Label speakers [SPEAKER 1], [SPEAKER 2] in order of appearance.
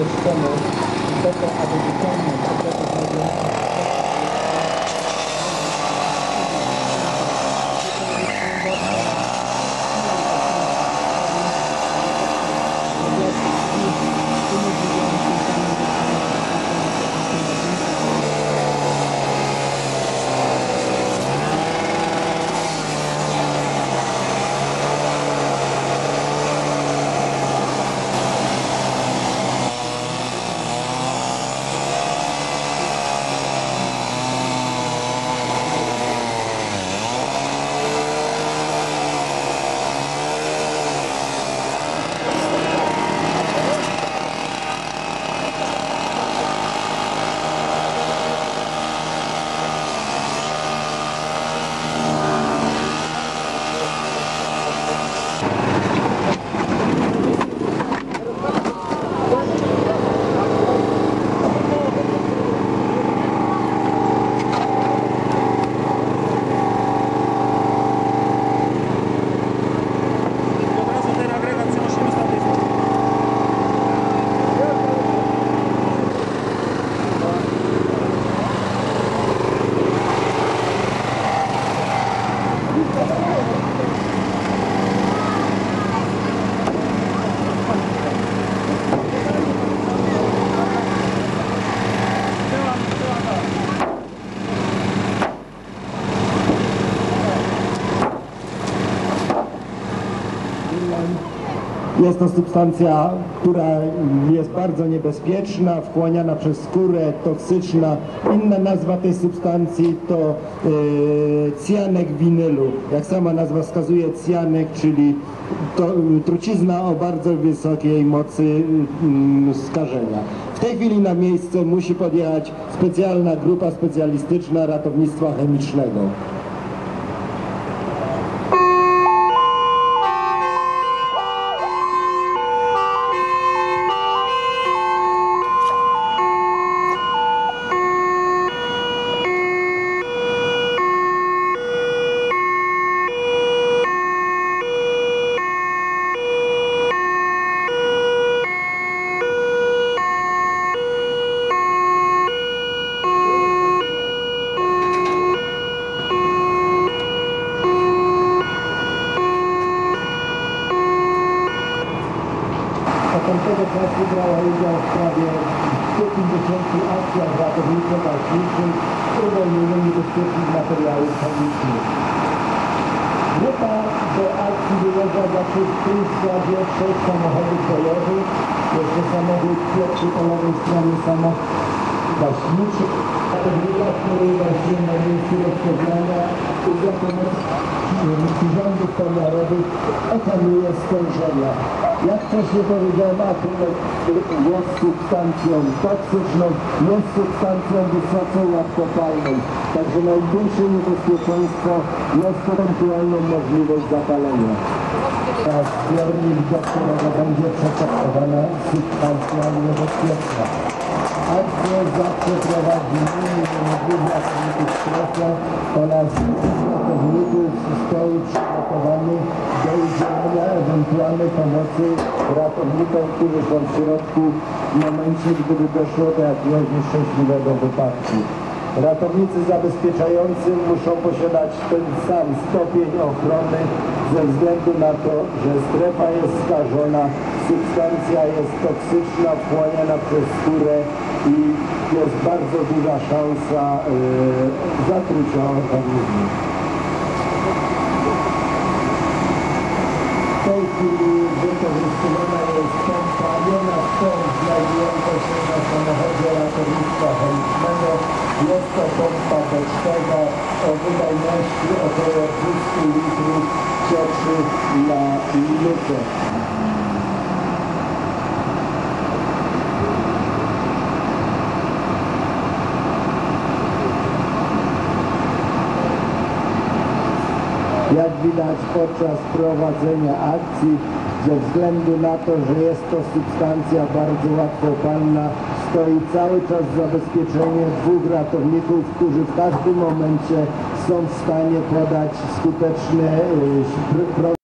[SPEAKER 1] understand that better at the beginning Thank you.
[SPEAKER 2] Jest to substancja, która jest bardzo niebezpieczna, wchłaniana przez skórę, toksyczna. Inna nazwa tej substancji to e, cjanek winylu. Jak sama nazwa wskazuje, cjanek, czyli to, trucizna o bardzo wysokiej mocy mm, skażenia. W tej chwili na miejsce musi podjechać specjalna grupa specjalistyczna ratownictwa chemicznego. Tamtego czasu brała udział w prawie 150 akcjach ratowniczo-gaśniczych z uwolnieniem niebezpiecznych materiałów chemicznych. Grupa do akcji wyjeżdża zawsze w tym składzie trzech samochodów bojowych, jeszcze samochód pierwszy po lewej stronie samochód gaśniczy. Ratownika, który właśnie na miejscu rozpoznania za pomocą rządów pomiarowych opanuje stężenia. Jak wcześniej powiedziałem, akrylek jest substancją toksyczną, jest substancją wysoce łatwopalną. Także największe niebezpieczeństwo jest ewentualną możliwość zapalenia. Teraz zbiornik, do którego będzie przekopiowana substancja niebezpieczna. Akcję zawsze prowadzi minimum dwóch ratowników w strefie oraz ratowników stoi przygotowany do udzielenia ewentualnej pomocy ratownikom, którzy są w środku w momencie, gdyby doszło do jakiegoś nieszczęśliwego wypadku. Ratownicy zabezpieczający muszą posiadać ten sam stopień ochrony ze względu na to, że strefa jest skażona, substancja jest toksyczna, wchłaniana przez skórę i jest bardzo duża szansa yy, zatrucia organizmu. W tej chwili wykorzystywana jest pompa Jonaston znajdująca się na samochodzie ratownictwa chemicznego. Jest to pompa Beczkego o wydajności około 200 litrów cieczy na minutę. Jak widać podczas prowadzenia akcji, ze względu na to, że jest to substancja bardzo łatwopalna, stoi cały czas zabezpieczenie dwóch ratowników, którzy w każdym momencie są w stanie podać skuteczne y,